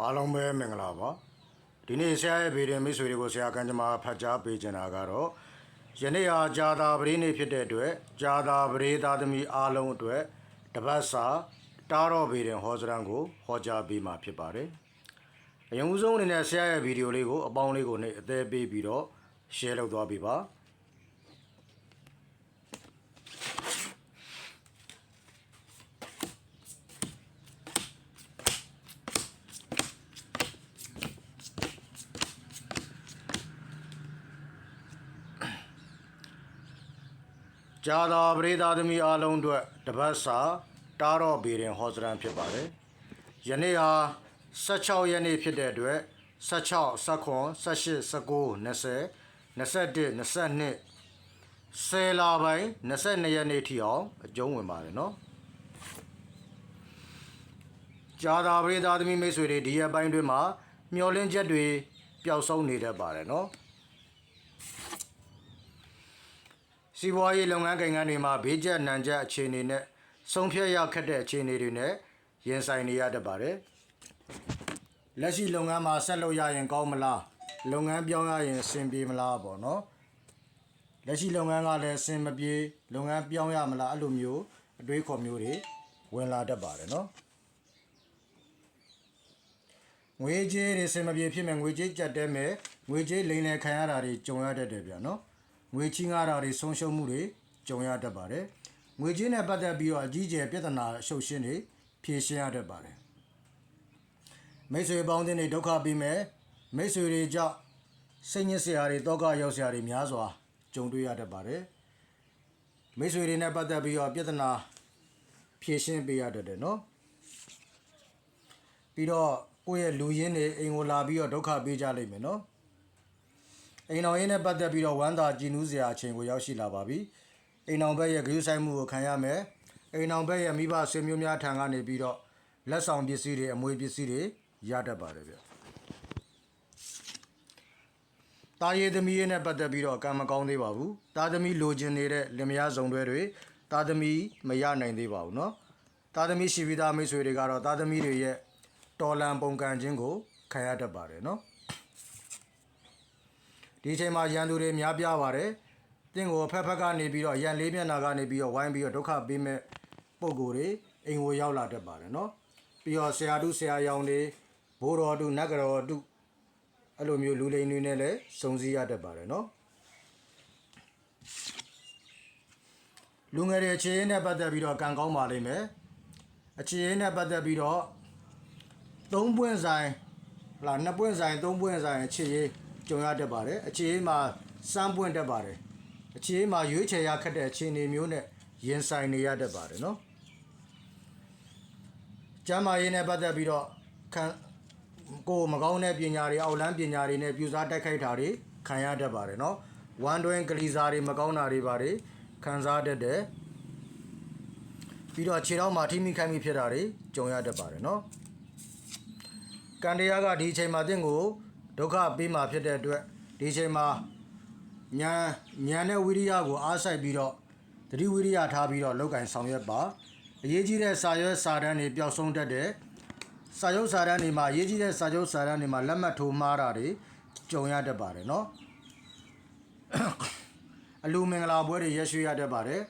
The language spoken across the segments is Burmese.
အားလုံးပဲမင်္ဂလာပါဒီနေ့ဆရာရဲ့ဗီဒီယိုမိတ်ဆွေတွေကိုဆရာကံကြမ္မာဖတ်ကြားပေးချင်တာကတော့ယနေ့ဟာဂျာတာပရိနေ့ဖြစ်တဲ့အတွက်ဂျာတာပရိသားသမီးအားလုံးအတွက်တပတ်စာတားတော်ဗီဒီယိုဟောစရန်ကိုဟောကြားပေးမှာဖြစ်ပါတယ်အရင်ဦးဆုံးအနေနဲ့ဆရာရဲ့ဗီဒီယိုလေးကိုအပေါင်းလေးကိုနှိပ်အသေးပေးပြီးတော့ share လုပ်သွားပေးပါ ဂျာသာပရိသတ်သမီးအားလုံးအတွက်တပတ်စာတားတော့ဗီရင်ဟောစရန်ဖြစ်ပါတယ်။ယနေ့ဟာ16ရက်နေ့ဖြစ်တဲ့အတွက်16 19 18 19 20 21 22 10လပိုင်း22ရက်နေ့ထိအောင်အကျုံးဝင်ပါတယ်နော်။ဂျာသာပရိသတ်သမီးမိတ်ဆွေတွေဒီရက်ပိုင်းတွင်မှာမျောလင်းချက်တွေပျောက်ဆုံးနေတတ်ပါတယ်နော်။ စီးပွားရေးလုပ်ငန်းကိန်းဂန်းတွေမှာဘေးကျက်နံကျက်အခြေအနေနဲ့ဆုံးဖြတ်ရခက်တဲ့အခြေအနေတွေနဲ့ရင်ဆိုင်နေရတတ်ပါတယ်။လက်ရှိလုပ်ငန်းမှာဆက်လုပ်ရရင်ကောင်းမလားလုပ်ငန်းပြောင်းရရင်အဆင်ပြေမလားပေါ့နော်။လက်ရှိလုပ်ငန်းကလည်းအဆင်မပြေလုပ်ငန်းပြောင်းရမလားအဲ့လိုမျိုးအတွေးခေါ်မျိုးတွေဝင်လာတတ်ပါတယ်နော်။ငွေကြေးတွေအဆင်မပြေဖြစ်မဲ့ငွေကြေးကြက်တဲမဲ့ငွေကြေးလိမ်လည်ခံရတာတွေကြုံရတတ်တယ်ဗျာနော်။ ငွေချင်းကားတာတွေဆုံးရှုံးမှုတွေကြုံရတတ်ပါတယ်။ငွေချင်းနဲ့ပတ်သက်ပြီးတော့အကြီးကျယ်ပြဿနာရှုပ်ရှင်းတွေဖြေရှင်းရတတ်ပါတယ်။မိတ်ဆွေပေါင်းတင်တွေဒုက္ခပြီးမဲ့မိတ်ဆွေတွေကြောင့်စိတ်ညစ်စရာတွေတောကရောက်စရာတွေများစွာကြုံတွေ့ရတတ်ပါတယ်။မိတ်ဆွေတွေနဲ့ပတ်သက်ပြီးတော့ပြဿနာဖြေရှင်းပေးရတတ်တယ်နော်။ပြီးတော့ကိုယ့်ရဲ့လူရင်းတွေအိမ်ကိုလာပြီးတော့ဒုက္ခပေးကြလိမ့်မယ်နော်။ အိမ်တော်ရင်းနဲ့ပတ်သက်ပြီးတော့ဝမ်းသာကြည်နူးစရာအချိန်ကိုရောက်ရှိလာပါပြီ။အိမ်တော်ဘက်ရဲ့ဂရုစိုက်မှုကိုခံရမယ်။အိမ်တော်ဘက်ရဲ့မိဘဆွေမျိုးများထံကနေပြီးတော့လက်ဆောင်ပစ္စည်းတွေအမွေပစ္စည်းတွေရတတ်ပါတယ်ဗျ။တာရည်သမီးရဲ့နဲ့ပတ်သက်ပြီးတော့ကံမကောင်းသေးပါဘူး။တာသမီးလိုချင်နေတဲ့လင်မယားစုံတွဲတွေတာသမီးမရနိုင်သေးပါဘူးနော်။တာသမီးရှိပြီးသားမိတ်ဆွေတွေကတော့တာသမီးတွေရဲ့တော်လန်ပုံကံခြင်းကိုခံရတတ်ပါတယ်နော်။ ဒီအချိန်မှာရန်သူတွေများပြားပါတယ်။တင့်ကိုဖက်ဖက်ကနေပြီးတော့ရန်လေးမျက်နှာကနေပြီးတော့ဝိုင်းပြီးတော့ဒုက္ခပေးမဲ့ပုံကိုယ်တွေအိမ်ကိုရောက်လာတတ်ပါတယ်နော်။ပြီးတော့ဆရာတုဆရာရောင်တွေဘိုးတော်တုနတ်ကတော်တုအဲ့လိုမျိုးလူလိန်တွေနဲ့လည်းစုံစည်းရတတ်ပါတယ်နော်။လူငယ်တွေအခြေအနေနဲ့ပတ်သက်ပြီးတော့ကံကောင်းပါလိမ့်မယ်။အခြေအနေနဲ့ပတ်သက်ပြီးတော့သုံးပွင့်ဆိုင်ဟလာနှစ်ပွင့်ဆိုင်သုံးပွင့်ဆိုင်အခြေရေး ကြုံရတတ်ပါတယ်အခြေအေးမှာစမ်းပွင့်တတ်ပါတယ်အခြေအေးမှာရွေးချယ်ရခက်တဲ့အခြေအနေမျိုးနဲ့ရင်ဆိုင်နေရတတ်ပါတယ်နော်ကျမ်းမာရေးနဲ့ပတ်သက်ပြီးတော့ခံကိုယ်မကောင်းတဲ့ပညာတွေအောက်လန်းပညာတွေနဲ့ပြူစားတိုက်ခိုက်တာတွေခံရတတ်ပါတယ်နော်ဝမ်းတွင်းကလေးစားတွေမကောင်းတာတွေပါတယ်ခံစားတတ်တယ်ပြီးတော့ခြေထောက်မှာထိမိခိုက်မိဖြစ်တာတွေကြုံရတတ်ပါတယ်နော်ကံတရားကဒီအချိန်မှာတင့်ကို ဒုက္ခပေးမှာဖြစ်တဲ့အတွက်ဒီချိန်မှာဉာဏ်ဉာဏ်နဲ့ဝိရိယကိုအားစိုက်ပြီးတော့သတိဝိရိယထားပြီးတော့လောက်ကင်ဆောင်ရွက်ပါအရေးကြီးတဲ့စာရွက်စာတမ်းတွေပျောက်ဆုံးတတ်တဲ့စာရုပ်စာတမ်းတွေမှာအရေးကြီးတဲ့စာရုပ်စာတမ်းတွေမှာလက်မှတ်ထိုးမှားတာတွေကြုံရတတ်ပါတယ်နော်အလူမင်္ဂလာပွဲတွေရရှိရတတ်ပါတယ်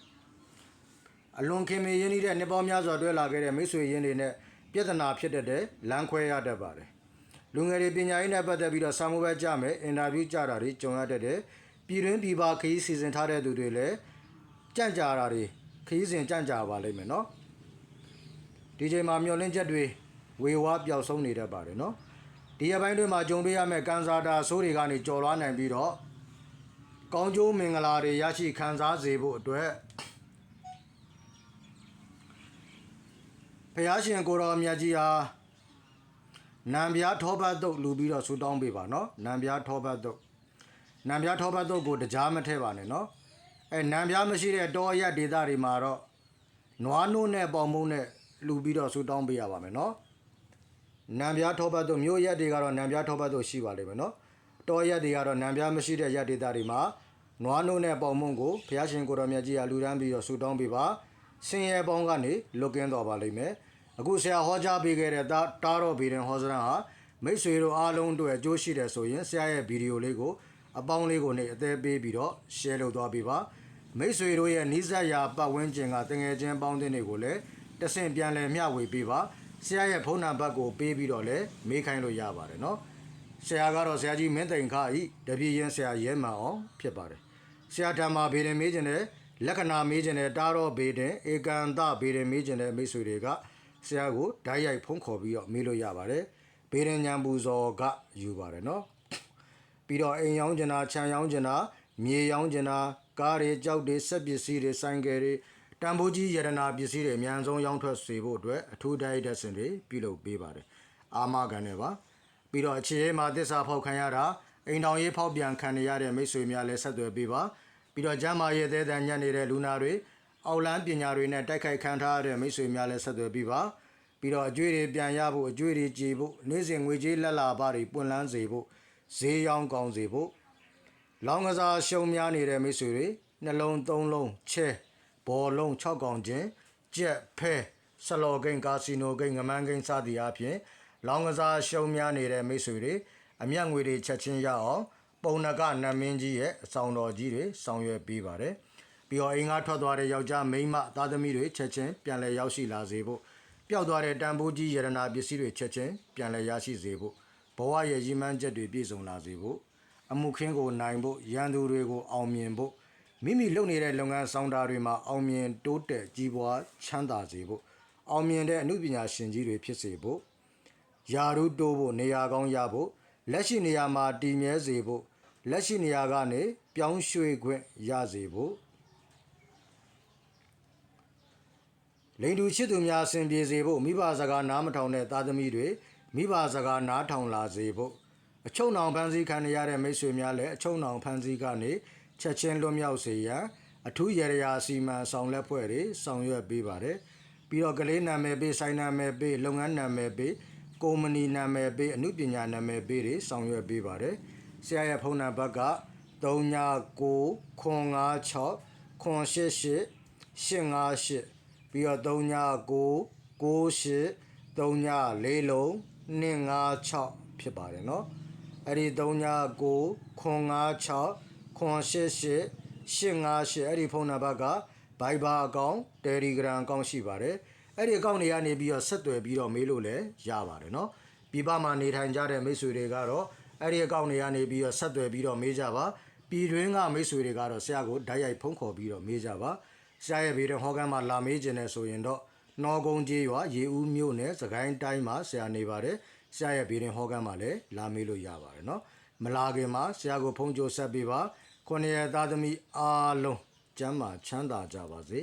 အလွန်ခင်မင်ရင်းနှီးတဲ့နှစ်ပေါင်းများစွာတွဲလာခဲ့တဲ့မိတ်ဆွေရင်းတွေနဲ့ပြဿနာဖြစ်တတ်တဲ့လမ်းခွဲရတတ်ပါတယ် လူငယ်တွေပညာရေးနဲ့ပတ်သက်ပြီးတော့စာမိုးပဲကြမယ်အင်တာဗျူးကြတာတွေကြုံရတတ်တယ်ပြည်တွင်းပြည်ပခရီးစီစဉ်ထားတဲ့သူတွေလည်းကြန့်ကြာတာတွေခရီးစဉ်ကြန့်ကြာပါလိမ့်မယ်နော်ဒီချိန်မှာမျောလင်းချက်တွေဝေဝါးပျောက်ဆုံးနေတတ်ပါတယ်နော်ဒီရက်ပိုင်းတွင်းမှာကြုံတွေ့ရမယ့်ကန်စာတာဆိုးတွေကနေကြော်လွားနိုင်ပြီးတော့ကောင်းကျိုးမင်္ဂလာတွေရရှိခံစားစေဖို့အတွက်ဖះရှင်ကိုတော်မြတ်ကြီးဟာ နံပြားထောပတ်တုတ်လူပြီးတော့ဆူတောင်းပေးပါနော်နံပြားထောပတ်တုတ်နံပြားထောပတ်တုတ်ကိုတကြားမထဲပါနဲ့နော်အဲနံပြားမရှိတဲ့တောအရက်ဒေသတွေမှာတော့နွားနို့နဲ့ပေါင်မုံနဲ့လူပြီးတော့ဆူတောင်းပေးရပါမယ်နော်နံပြားထောပတ်တုတ်မြို့ရက်တွေကတော့နံပြားထောပတ်တုတ်ရှိပါလိမ့်မယ်နော်တောရက်တွေကတော့နံပြားမရှိတဲ့ရက်ဒေသတွေမှာနွားနို့နဲ့ပေါင်မုံကိုဘုရားရှင်ကိုတော်မြတ်ကြီးကလူရန်ပြီးတော့ဆူတောင်းပေးပါဆင်းရဲပေါင်းကနေလွတ်ကင်းတော်ပါလိမ့်မယ် အခုဆရာဟောကြားပေးခဲ့တဲ့တာတားတော်ဗီဒင်ဟောစရန်ဟာမိတ်ဆွေတို့အားလုံးအတွက်အကျိုးရှိတယ်ဆိုရင်ဆရာရဲ့ဗီဒီယိုလေးကိုအပေါင်းလေးကိုနေအသေးပေးပြီးတော့ share လုပ်သွားပေးပါမိတ်ဆွေတို့ရဲ့နီးစပ်ရာပတ်ဝန်းကျင်ကတငယ်ချင်းပေါင်းတင်တွေကိုလည်းတဆင့်ပြန်လည်မျှဝေပေးပါဆရာရဲ့ဖုန်းနံပါတ်ကိုပေးပြီးတော့လည်းမေးခိုင်းလို့ရပါတယ်နော်ဆရာကတော့ဆရာကြီးမင်းတိန်ခါဤတပည့်ရင်ဆရာရဲမှန်အောင်ဖြစ်ပါတယ်ဆရာဓမ္မဗေဒင်မေးခြင်းနဲ့လက္ခဏာမေးခြင်းနဲ့တားတော်ဗေဒင်ဧကန်တဗေဒင်မေးခြင်းနဲ့မိတ်ဆွေတွေက ဆရာကိုဓာတ်ရိုက်ဖုန်းခေါ်ပြီးတော့မေးလို့ရပါတယ်ဗေဒင်ညာပူဇော်ကယူပါတယ်နော်ပြီးတော့အိမ်ရောင်းကျင်တာခြံရောင်းကျင်တာမြေရောင်းကျင်တာကားတွေကြောက်တွေစက်ပစ္စည်းတွေဆိုင်ကယ်တွေတန်ဖိုးကြီးရတနာပစ္စည်းတွေအများဆုံးရောင်းထွက်စေဖို့အတွက်အထူးတိုက်တဲ့စင်တွေပြုလုပ်ပေးပါတယ်အာမခံတယ်ပါပြီးတော့အခြေရေးမှာတစ္ဆာဖောက်ခံရတာအိမ်တော်ရေးဖောက်ပြန်ခံရတဲ့မိတ်ဆွေများလည်းဆက်သွယ်ပေးပါပြီးတော့ကျမ်းမာရေးသေးတဲ့ညံ့နေတဲ့လူနာတွေ အောက်လန်းပညာတွေနဲ့တိုက်ခိုက်ခံထားရတဲ့မိတ်ဆွေများလည်းဆက်သွယ်ပေးပါပြီးတော့အကျွေးတွေပြန်ရဖို့အကျွေးတွေကြည်ဖို့နေ့စဉ်ငွေကြေးလက်လာပါတွေပွင့်လန်းစေဖို့ဈေးရောင်းကောင်းစေဖို့လောင်းကစားရှုံများနေတဲ့မိတ်ဆွေတွေနှလုံးသုံးလုံးချဲဘောလုံး6កောင်ချင်းကြက်ဖဲဆလော်ဂိမ်းကာစီနိုဂိမ်းငမန်းဂိမ်းစသည်အပြင်လောင်းကစားရှုံများနေတဲ့မိတ်ဆွေတွေအမျက်ငွေတွေချက်ချင်းရအောင်ပုံနကနတ်မင်းကြီးရဲ့အဆောင်တော်ကြီးတွေဆောင်ရွက်ပေးပါတယ် ပြီးတော့အိမ်ကထွက်သွားတဲ့ယောက်ျားမိန်းမသားသမီးတွေချက်ချင်းပြန်လည်ရောက်ရှိလာစေဖို့ပျောက်သွားတဲ့တန်ဖိုးကြီးရတနာပစ္စည်းတွေချက်ချင်းပြန်လည်ရရှိစေဖို့ဘဝရဲ့ရည်မှန်းချက်တွေပြည့်စုံလာစေဖို့အမှုခင်းကိုနိုင်ဖို့ရန်သူတွေကိုအောင်မြင်ဖို့မိမိလုပ်နေတဲ့လုပ်ငန်းဆောင်တာတွေမှာအောင်မြင်တိုးတက်ကြီးပွားချမ်းသာစေဖို့အောင်မြင်တဲ့အမှုပညာရှင်ကြီးတွေဖြစ်စေဖို့ယာရုတိုးဖို့နေရာကောင်းရဖို့လက်ရှိနေရာမှာတည်မြဲစေဖို့လက်ရှိနေရာကနေပြောင်းရွှေ့ခွင့်ရစေဖို့ လိန်တူချစ်သူများအဆင်ပြေစေဖို့မိဘစကားနားမထောင်တဲ့သားသမီးတွေမိဘစကားနားထောင်လာစေဖို့အချုံနောင်ဖန်စည်းခံရတဲ့မိတ်ဆွေများလည်းအချုံနောင်ဖန်စည်းကနေချက်ချင်းလွတ်မြောက်စေရန်အထူးရရရာစီမံဆောင်လက်ဖွဲ့တွေဆောင်ရွက်ပေးပါတယ်ပြီးတော့ကလေးနာမည်ပေးဆိုင်နာမည်ပေးလုပ်ငန်းနာမည်ပေးကုမ္ပဏီနာမည်ပေးအမှုပညာနာမည်ပေးတွေဆောင်ရွက်ပေးပါတယ်ဆရာရဲ့ဖုန်းနံပါတ်က39 956 988 858 ပြီးတော့39 98 38လုံး256ဖြစ်ပါတယ်เนาะအဲ့ဒီ39 956 988 858အဲ့ဒီဖုန်းနံပါတ်က Viber အကောင့် Telegram အကောင့်ရှိပါတယ်အဲ့ဒီအကောင့်တွေကနေပြီးတော့ဆက်သွယ်ပြီးတော့မေးလို့လည်းရပါတယ်เนาะပြည်ပမှာနေထိုင်ကြတဲ့မိတ်ဆွေတွေကတော့အဲ့ဒီအကောင့်တွေကနေပြီးတော့ဆက်သွယ်ပြီးတော့မေးကြပါပြည်တွင်းကမိတ်ဆွေတွေကတော့ဆရာကိုဓာတ်ရိုက်ဖုန်းခေါ်ပြီးတော့မေးကြပါဆ ရှားရဲ့ဘေးတဲ့ဟောကမ်းမှာလာမေးခြင်းနဲ့ဆိုရင်တော့နော်ကုံကြီးရွာရေဦးမြို့နယ်စကိုင်းတိုင်းမှာဆရာနေပါတယ်ဆရာရဲ့ဘေးတွင်ဟောကမ်းမှာလည်းလာမေးလို့ရပါတယ်နော်မလာခင်မှာဆရာကိုဖုန်းကြိုဆက်ပေးပါခொနရသားသမီးအားလုံးကျမ်းမာချမ်းသာကြပါစေ